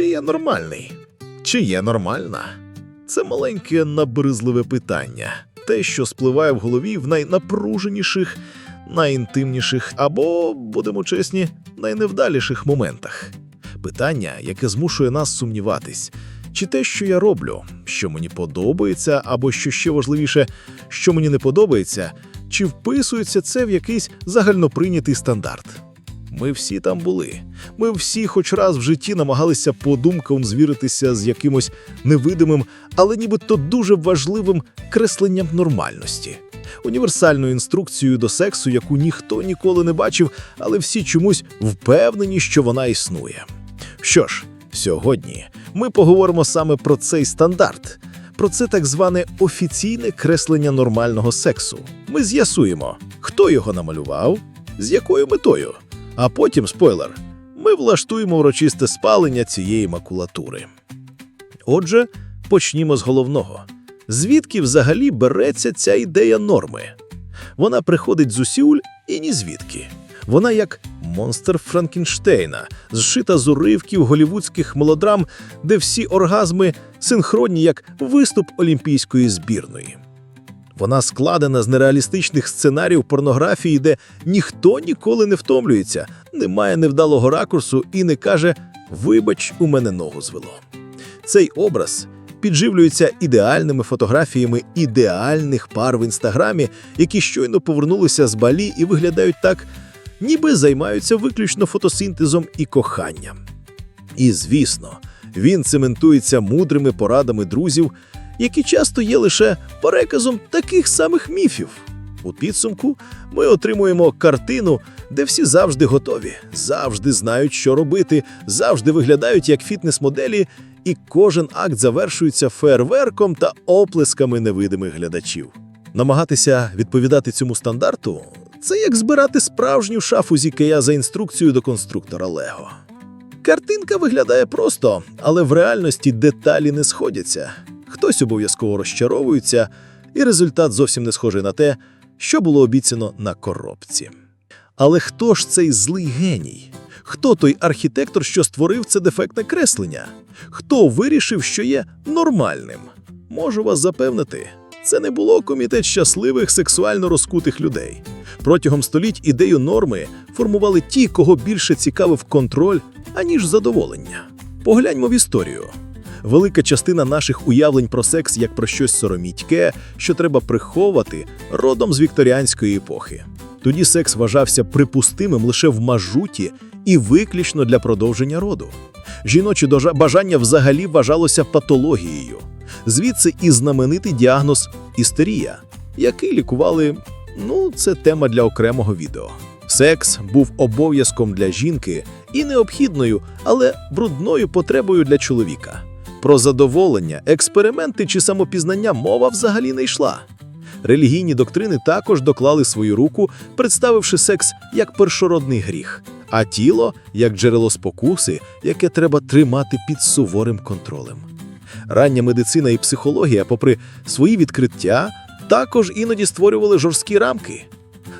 Чи я нормальний? Чи є нормальна? Це маленьке набризливе питання, те, що спливає в голові в найнапруженіших, найінтимніших або, будемо чесні, найневдаліших моментах. Питання, яке змушує нас сумніватись, чи те, що я роблю, що мені подобається, або що ще важливіше, що мені не подобається, чи вписується це в якийсь загальноприйнятий стандарт. Ми всі там були. Ми всі хоч раз в житті намагалися подумкам звіритися з якимось невидимим, але нібито дуже важливим кресленням нормальності. Універсальною інструкцією до сексу, яку ніхто ніколи не бачив, але всі чомусь впевнені, що вона існує. Що ж, сьогодні ми поговоримо саме про цей стандарт, про це так зване офіційне креслення нормального сексу. Ми з'ясуємо, хто його намалював, з якою метою. А потім, спойлер, ми влаштуємо урочисте спалення цієї макулатури. Отже, почнімо з головного. Звідки взагалі береться ця ідея норми? Вона приходить з усюль і ні звідки. Вона як монстр Франкенштейна, зшита з уривків голівудських мелодрам, де всі оргазми синхронні як виступ олімпійської збірної. Вона складена з нереалістичних сценаріїв порнографії, де ніхто ніколи не втомлюється, немає невдалого ракурсу і не каже Вибач, у мене ногу звело. Цей образ підживлюється ідеальними фотографіями ідеальних пар в інстаграмі, які щойно повернулися з балі і виглядають так, ніби займаються виключно фотосинтезом і коханням. І звісно, він цементується мудрими порадами друзів, які часто є лише переказом таких самих міфів. У підсумку ми отримуємо картину, де всі завжди готові, завжди знають, що робити, завжди виглядають як фітнес-моделі, і кожен акт завершується фейерверком та оплесками невидимих глядачів. Намагатися відповідати цьому стандарту це як збирати справжню шафу з Ікея за інструкцією до конструктора Лего. Картинка виглядає просто, але в реальності деталі не сходяться. Хтось обов'язково розчаровується, і результат зовсім не схожий на те, що було обіцяно на коробці. Але хто ж цей злий геній? Хто той архітектор, що створив це дефектне креслення? Хто вирішив, що є нормальним? Можу вас запевнити, це не було комітет щасливих сексуально розкутих людей. Протягом століть ідею норми формували ті, кого більше цікавив контроль, аніж задоволення. Погляньмо в історію. Велика частина наших уявлень про секс як про щось соромітьке, що треба приховувати, родом з вікторіанської епохи. Тоді секс вважався припустимим лише в мажуті і виключно для продовження роду. Жіноче дожа- бажання взагалі вважалося патологією. Звідси і знаменитий діагноз істерія, який лікували. Ну, це тема для окремого відео. Секс був обов'язком для жінки і необхідною, але брудною потребою для чоловіка. Про задоволення, експерименти чи самопізнання мова взагалі не йшла. Релігійні доктрини також доклали свою руку, представивши секс як першородний гріх, а тіло як джерело спокуси, яке треба тримати під суворим контролем. Рання медицина і психологія, попри свої відкриття, також іноді створювали жорсткі рамки.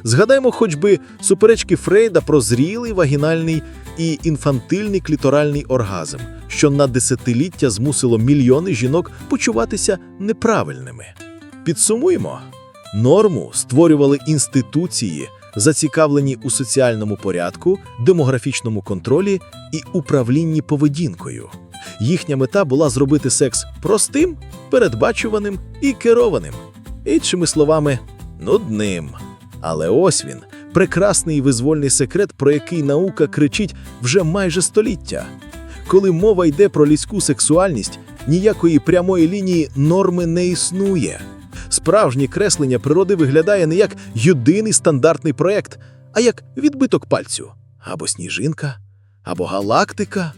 Згадаймо хоч би суперечки Фрейда про зрілий вагінальний і інфантильний кліторальний оргазм, що на десятиліття змусило мільйони жінок почуватися неправильними. Підсумуємо: норму створювали інституції, зацікавлені у соціальному порядку, демографічному контролі і управлінні поведінкою. Їхня мета була зробити секс простим, передбачуваним і керованим. Іншими словами, нудним. Але ось він прекрасний визвольний секрет, про який наука кричить вже майже століття. Коли мова йде про людську сексуальність, ніякої прямої лінії норми не існує. Справжнє креслення природи виглядає не як єдиний стандартний проект, а як відбиток пальцю або сніжинка, або галактика.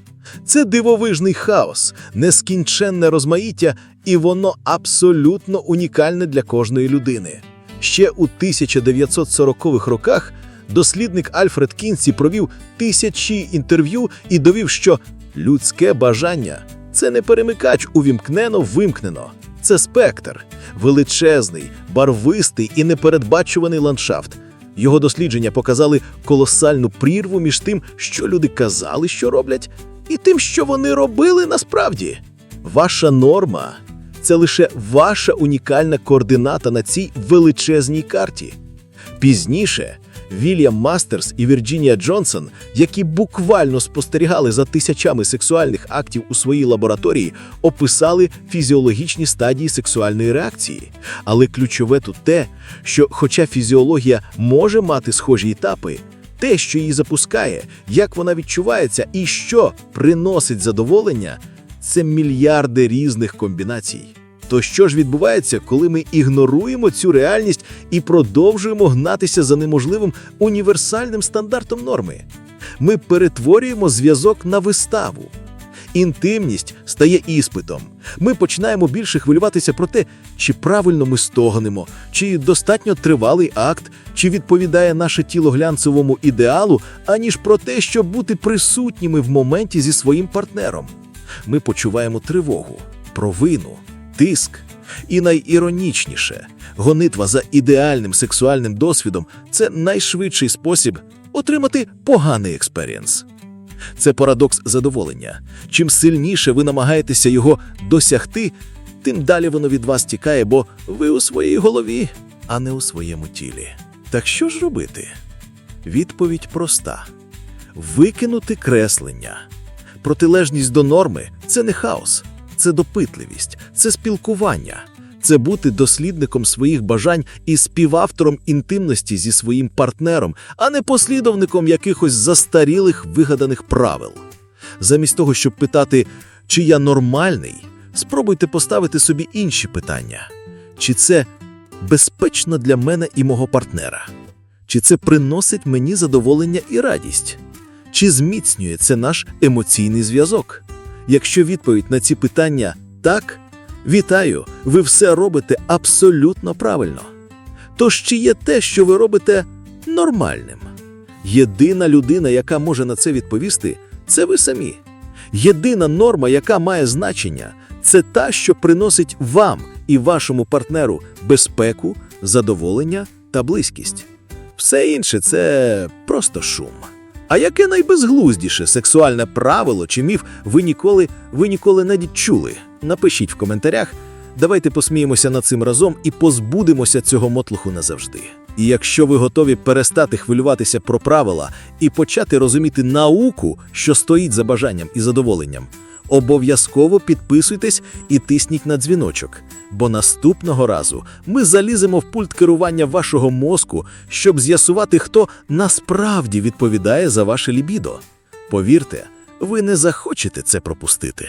Це дивовижний хаос, нескінченне розмаїття, і воно абсолютно унікальне для кожної людини. Ще у 1940-х роках дослідник Альфред Кінсі провів тисячі інтерв'ю і довів, що людське бажання це не перемикач увімкнено-вимкнено. Це спектр, величезний, барвистий і непередбачуваний ландшафт. Його дослідження показали колосальну прірву між тим, що люди казали, що роблять, і тим, що вони робили насправді. Ваша норма це лише ваша унікальна координата на цій величезній карті. Пізніше Вільям Мастерс і Вірджинія Джонсон, які буквально спостерігали за тисячами сексуальних актів у своїй лабораторії, описали фізіологічні стадії сексуальної реакції. Але ключове тут те, що, хоча фізіологія може мати схожі етапи, те, що її запускає, як вона відчувається і що приносить задоволення, це мільярди різних комбінацій. То що ж відбувається, коли ми ігноруємо цю реальність і продовжуємо гнатися за неможливим універсальним стандартом норми? Ми перетворюємо зв'язок на виставу. Інтимність стає іспитом. Ми починаємо більше хвилюватися про те, чи правильно ми стогнемо, чи достатньо тривалий акт, чи відповідає наше тіло глянцевому ідеалу, аніж про те, щоб бути присутніми в моменті зі своїм партнером. Ми почуваємо тривогу, провину, тиск. І найіронічніше, гонитва за ідеальним сексуальним досвідом це найшвидший спосіб отримати поганий експеріенс. Це парадокс задоволення. Чим сильніше ви намагаєтеся його досягти, тим далі воно від вас тікає, бо ви у своїй голові, а не у своєму тілі. Так що ж робити? Відповідь проста: викинути креслення. Протилежність до норми це не хаос, це допитливість, це спілкування, це бути дослідником своїх бажань і співавтором інтимності зі своїм партнером, а не послідовником якихось застарілих вигаданих правил. Замість того, щоб питати, чи я нормальний, спробуйте поставити собі інші питання: чи це безпечно для мене і мого партнера? Чи це приносить мені задоволення і радість? Чи зміцнює це наш емоційний зв'язок? Якщо відповідь на ці питання так, вітаю, ви все робите абсолютно правильно. Тож чи є те, що ви робите нормальним? Єдина людина, яка може на це відповісти, це ви самі. Єдина норма, яка має значення, це та, що приносить вам і вашому партнеру безпеку, задоволення та близькість. Все інше це просто шум. А яке найбезглуздіше сексуальне правило чи міф ви ніколи, ви ніколи не чули? Напишіть в коментарях. Давайте посміємося над цим разом і позбудемося цього мотлуху назавжди. І якщо ви готові перестати хвилюватися про правила і почати розуміти науку, що стоїть за бажанням і задоволенням, обов'язково підписуйтесь і тисніть на дзвіночок, бо наступного разу ми заліземо в пульт керування вашого мозку, щоб з'ясувати, хто насправді відповідає за ваше лібідо. Повірте, ви не захочете це пропустити.